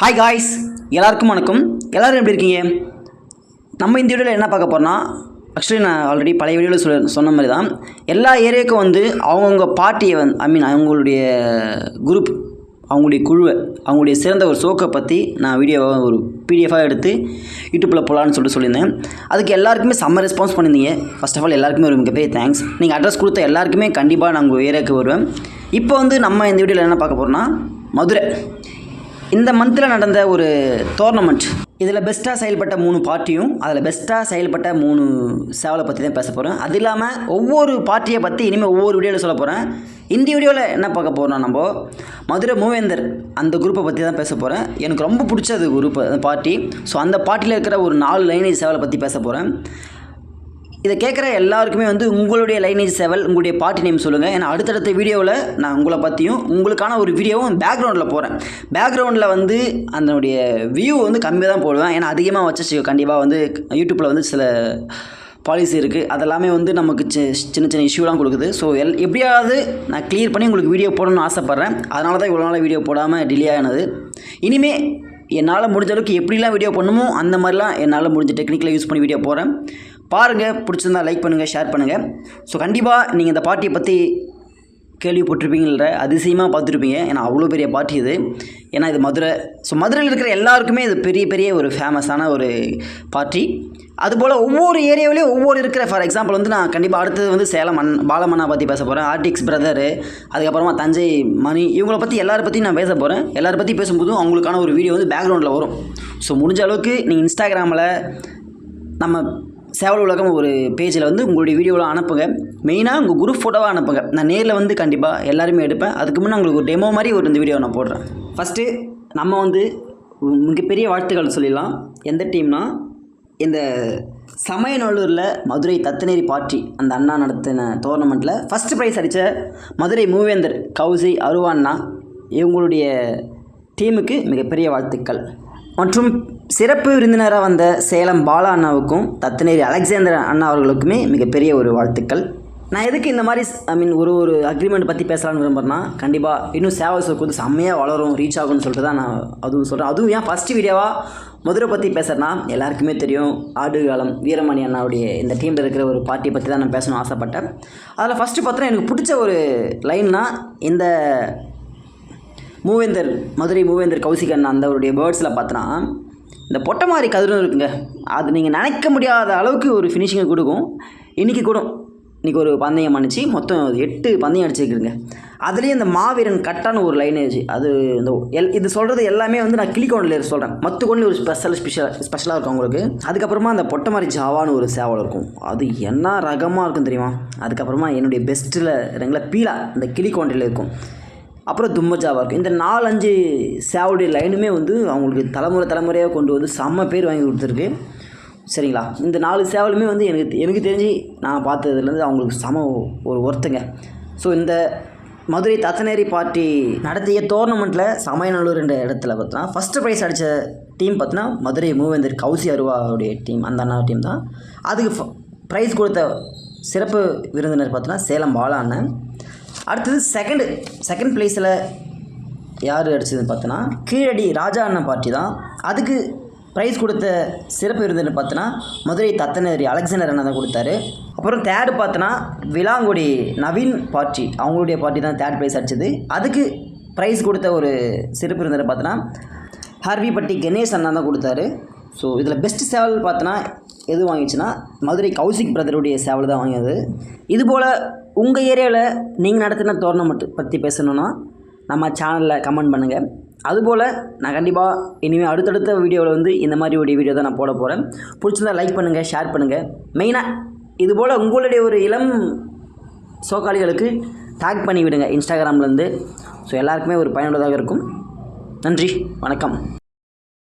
Hi guys எல்லாருக்கும் வணக்கம். எல்லோரும் எப்படி இருக்கீங்க? நம்ம இந்த வீடியோவில் என்ன பார்க்க போகிறோம்னா ஆக்சுவலி நான் ஆல்ரெடி பழைய வீடியோவில் சொல்ல சொன்ன மாதிரி தான் எல்லா ஏரியாவுக்கும் வந்து அவங்கவுங்க பார்ட்டியை வந்து ஐ மீன் அவங்களுடைய குரூப் அவங்களுடைய குழுவை அவங்களுடைய சிறந்த ஒரு சோக்கை பற்றி நான் வீடியோவை ஒரு பிடிஎஃபாக எடுத்து யூடியூப்பில் போகலான்னு சொல்லிட்டு சொல்லியிருந்தேன். அதுக்கு எல்லாருக்குமே செம்ம ரெஸ்பான்ஸ் பண்ணியிருந்தீங்க. ஃபஸ்ட் ஆஃப் ஆல் எல்லாருக்குமே ஒரு மிகப்பெரிய தேங்க்ஸ் நீங்கள் அட்ரஸ் கொடுத்த எல்லாருக்குமே கண்டிப்பாக நான் உங்கள் ஏரியாவுக்கு வருவேன். இப்போ வந்து நம்ம இந்த வீடியோவில் என்ன பார்க்க போகிறோம்னா மதுரை. இந்த மந்தில் நடந்த ஒரு டோர்னமெண்ட் இதில் பெஸ்ட்டாக செயல்பட்ட மூணு பார்ட்டியும் அதில் பெஸ்ட்டாக செயல்பட்ட மூணு சேவலை பற்றி தான் பேச போகிறேன் அது இல்லாமல் ஒவ்வொரு பார்ட்டியை பற்றி இனிமேல் ஒவ்வொரு வீடியோவில் சொல்ல போகிறேன் இந்த வீடியோவில் என்ன பார்க்க போகிறோம் நம்ம மதுரை மூவேந்தர் அந்த குரூப்பை பற்றி தான் பேச போகிறேன் எனக்கு ரொம்ப பிடிச்சது குரூப் அந்த பார்ட்டி. ஸோ அந்த பார்ட்டியில் இருக்கிற ஒரு நாலு லைனேஜ் சேவலை பற்றி பேச போகிறேன் இதை கேட்குற எல்லாருக்குமே வந்து உங்களுடைய லைனேஜ் செவல் உங்களுடைய பாட்டி நேம் சொல்லுங்கள் ஏன்னா அடுத்தடுத்த வீடியோவில் நான் உங்களை பற்றியும் உங்களுக்கான ஒரு வீடியோவும் பேக்ரவுண்டில் போகிறேன் பேக்ரவுண்டில் வந்து அதனுடைய வியூ வந்து கம்மியாக தான் போடுவேன். ஏன்னா அதிகமாக வச்சு கண்டிப்பாக வந்து யூடியூப்பில் வந்து சில பாலிசி இருக்குது அதெல்லாமே வந்து நமக்கு சி சின்ன சின்ன இஷ்யூலாம் கொடுக்குது. ஸோ எல் எப்படியாவது நான் க்ளியர் பண்ணி உங்களுக்கு வீடியோ போடணும்னு ஆசைப்பட்றேன். அதனால தான் இவ்வளோ நாள் வீடியோ போடாமல் டிலே ஆனது. இனிமே என்னால் முடிஞ்ச அளவுக்கு எப்படிலாம் வீடியோ பண்ணுமோ அந்த மாதிரிலாம் என்னால் முடிஞ்ச டெக்னிக்கலை யூஸ் பண்ணி வீடியோ போகிறேன் பாருங்கள் பிடிச்சிருந்தா லைக் பண்ணுங்கள் ஷேர் பண்ணுங்கள் ஸோ கண்டிப்பாக நீங்கள் இந்த பார்ட்டியை பற்றி கேள்விப்பட்டிருப்பீங்கள அதிசயமாக பார்த்துருப்பீங்க. ஏன்னா அவ்வளோ பெரிய பார்ட்டி இது. ஏன்னா இது மதுரை ஸோ மதுரையில் இருக்கிற எல்லாருக்குமே இது பெரிய பெரிய ஒரு ஃபேமஸான ஒரு பார்ட்டி அதுபோல் ஒவ்வொரு ஏரியாவிலையும் ஒவ்வொரு இருக்கிற ஃபார் எக்ஸாம்பிள் வந்து நான் கண்டிப்பாக அடுத்தது வந்து சேலம் மண் பாலமண்ணா பற்றி பேச போகிறேன் ஆர்டிக்ஸ் பிரதரு அதுக்கப்புறமா தஞ்சை மணி இவங்கள பற்றி எல்லாரை பற்றியும் நான் பேச போகிறேன் எல்லாரை பற்றி பேசும்போதும் அவங்களுக்கான ஒரு வீடியோ வந்து பேக்ரவுண்டில் வரும். ஸோ முடிஞ்ச அளவுக்கு நீங்கள் இன்ஸ்டாகிராமில் நம்ம சேவல் உலகம் ஒரு பேஜில் வந்து உங்களுடைய வீடியோலாம் அனுப்புங்க. மெயினாக உங்கள் குரூப் ஃபோட்டோவாக அனுப்புங்க. நான் நேரில் வந்து கண்டிப்பாக எல்லாருமே எடுப்பேன். அதுக்கு முன்னே உங்களுக்கு ஒரு டெமோ மாதிரி ஒரு இந்த வீடியோ நான் போடுறேன். ஃபஸ்ட்டு நம்ம வந்து மிகப்பெரிய வாழ்த்துக்கள் சொல்லிடலாம். எந்த டீம்னா இந்த சமயநல்லூரில் மதுரை தத்தநேரி பார்ட்டி அந்த அண்ணா நடத்தின டோர்னமெண்ட்டில் ஃபஸ்ட்டு ப்ரைஸ் அடித்த மதுரை மூவேந்தர் கௌசி அருவாண்ணா இவங்களுடைய டீமுக்கு மிகப்பெரிய வாழ்த்துக்கள். மற்றும் சிறப்பு விருந்தினராக வந்த சேலம் பாலா அண்ணாவுக்கும் தத்தநேரி அலெக்சாந்தர் அண்ணா அவர்களுக்குமே மிகப்பெரிய ஒரு வாழ்த்துக்கள். நான் எதுக்கு இந்த மாதிரி ஐ மீன் ஒரு ஒரு அக்ரிமெண்ட் பற்றி பேசலாம்னு விரும்புகிறேன்னா கண்டிப்பாக இன்னும் சேவை சோக்கு வந்து செம்மையாக வளரும் ரீச் ஆகும்னு சொல்லிட்டு தான் நான் அதுவும் சொல்கிறேன் அதுவும் ஏன் ஃபஸ்ட்டு வீடியோவாக மதுரை பற்றி பேசுகிறேன்னா எல்லாருக்குமே தெரியும் ஆடுகாலம் வீரமணி அண்ணாவுடைய இந்த டீமில் இருக்கிற ஒரு பார்ட்டியை பற்றி தான் நான் பேசணும்னு ஆசைப்பட்டேன். அதில் ஃபஸ்ட்டு பார்த்தோன்னா எனக்கு பிடிச்ச ஒரு லைன்னா இந்த மூவேந்தர் மதுரை மூவேந்தர் கௌசிக் அண்ணா அந்த அவருடைய பேர்ட்ஸில் பார்த்தோன்னா இந்த பொட்டமாரி கதிரும் இருக்குங்க. அது நீங்கள் நினைக்க முடியாத அளவுக்கு ஒரு ஃபினிஷிங்கை கொடுக்கும். இன்றைக்கி கூட இன்றைக்கி ஒரு பந்தயம் அணிச்சு மொத்தம் எட்டு பந்தயம் அடிச்சிருக்குங்க. அதுலேயும் இந்த மாவீரன் கட்டான ஒரு லைனேஜ் அது இந்த எல் இது சொல்கிறது எல்லாமே வந்து நான் கிளிக்கோண்டில் சொல்கிறேன் மற்ற கொண்டு ஒரு ஸ்பெஷல் ஸ்பெஷல் ஸ்பெஷலாக இருக்கும் உங்களுக்கு. அதுக்கப்புறமா அந்த பொட்டை மாதிரி ஜாவான்னு ஒரு சேவல் இருக்கும். அது என்ன ரகமாக இருக்கும் தெரியுமா? அதுக்கப்புறமா என்னுடைய பெஸ்ட்டில் ரெங்களா பீலா இந்த கிளிக்கோண்டில் இருக்கும். அப்புறம் தும்மஜாவாக இருக்கும் இந்த நாலஞ்சு சேவலுடைய லைனுமே வந்து அவங்களுக்கு தலைமுறை தலைமுறையாக கொண்டு வந்து செம்ம பேர் வாங்கி கொடுத்துருக்கு. சரிங்களா? இந்த நாலு சேவலுமே வந்து எனக்கு எனக்கு தெரிஞ்சு நான் பார்த்ததுலேருந்து அவங்களுக்கு சம ஒரு ஒருத்தங்க ஸோ இந்த மதுரை தத்தநேரி பார்ட்டி நடத்திய டோர்னமெண்ட்டில் சமயநல்லூர் என்ற இடத்துல பார்த்தோன்னா ஃபஸ்ட்டு ப்ரைஸ் அடித்த டீம் பார்த்தோன்னா மதுரை மூவேந்தர் கௌசி அருவாவுடைய டீம் அந்த அண்ணா டீம் தான். அதுக்கு ப்ரைஸ் கொடுத்த சிறப்பு விருந்தினர் பார்த்தோன்னா சேலம் பாலா அண்ணன் அடுத்தது செகண்டு செகண்ட் ப்ளேஸில் யார் அடிச்சதுன்னு பார்த்தோன்னா கீழடி ராஜா அண்ணன் பார்ட்டி தான். அதுக்கு ப்ரைஸ் கொடுத்த சிறப்பு விருந்துன்னு பார்த்தோன்னா மதுரை தத்தனரி அலெக்சாண்டர் அண்ணன் தான் கொடுத்தாரு. அப்புறம் தேர்டு பார்த்தோன்னா விலாங்குடி நவீன் பார்ட்டி அவங்களுடைய பார்ட்டி தான் தேர்ட் ப்ரைஸ் அடிச்சது. அதுக்கு ப்ரைஸ் கொடுத்த ஒரு சிறப்பு விருந்தினர் பார்த்தோன்னா ஹர்விப்பட்டி கணேஷ் அண்ணா தான் கொடுத்தாரு. ஸோ இதில் பெஸ்ட் சேவல் பார்த்தோன்னா எது வாங்கிச்சுன்னா மதுரை கௌசிக் பிரதருடைய சேவல் தான் வாங்கியது. இதுபோல் உங்கள் ஏரியாவில் நீங்கள் நடத்தின டோர்னமெண்ட் பற்றி பேசணுன்னா நம்ம சேனலில் கமெண்ட் பண்ணுங்கள் அதுபோல் நான் கண்டிப்பாக இனிமேல் அடுத்தடுத்த வீடியோவில் வந்து இந்த மாதிரி ஒரு வீடியோ தான் நான் போட போகிறேன் பிடிச்சிருந்தா லைக் பண்ணுங்கள் ஷேர் பண்ணுங்கள் மெயினாக இதுபோல் உங்களுடைய ஒரு இளம் சோக்காளிகளுக்கு டேக் பண்ணி விடுங்க இன்ஸ்டாகிராம்லேருந்து ஸோ எல்லாருக்குமே ஒரு பயனுள்ளதாக இருக்கும். நன்றி வணக்கம்.